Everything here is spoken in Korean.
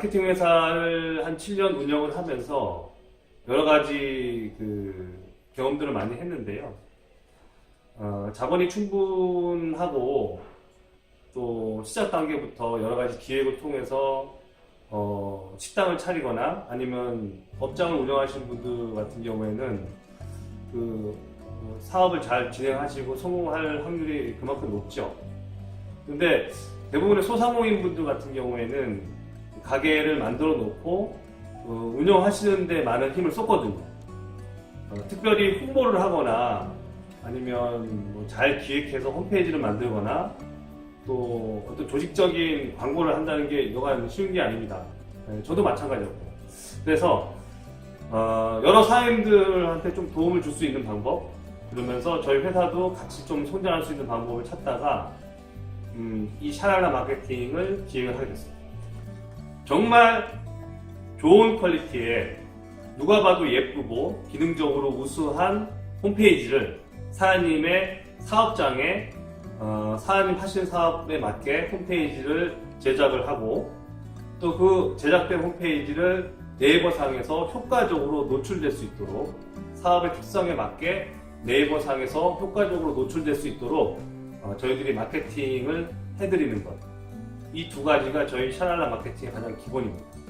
마케팅 회사를 한 7년 운영을 하면서 여러 가지 그 경험들을 많이 했는데요. 어, 자본이 충분하고 또 시작 단계부터 여러 가지 기획을 통해서 어, 식당을 차리거나 아니면 업장을 운영하시는 분들 같은 경우에는 그 어, 사업을 잘 진행하시고 성공할 확률이 그만큼 높죠. 근데 대부분의 소상공인 분들 같은 경우에는 가게를 만들어 놓고 어, 운영하시는데 많은 힘을 썼거든요. 어, 특별히 홍보를 하거나 아니면 뭐 잘 기획해서 홈페이지를 만들거나 또 어떤 조직적인 광고를 한다는 게 여간 쉬운 게 아닙니다. 네, 저도 마찬가지였고. 그래서 어, 여러 사장님들한테 좀 도움을 줄 수 있는 방법 그러면서 저희 회사도 같이 좀 성장할 수 있는 방법을 찾다가 음, 이 샤랄라 마케팅을 기획을 하게 됐습니다. 정말 좋은 퀄리티의 누가 봐도 예쁘고 기능적으로 우수한 홈페이지를 사장님의 사업장에 어, 사장님 하시는 사업에 맞게 홈페이지를 제작을 하고 또 그 제작된 홈페이지를 네이버상에서 효과적으로 노출될 수 있도록 사업의 특성에 맞게 네이버상에서 효과적으로 노출될 수 있도록 어, 저희들이 마케팅을 해드리는 것. 이 두 가지가 저희 샤랄라 마케팅의 가장 기본입니다.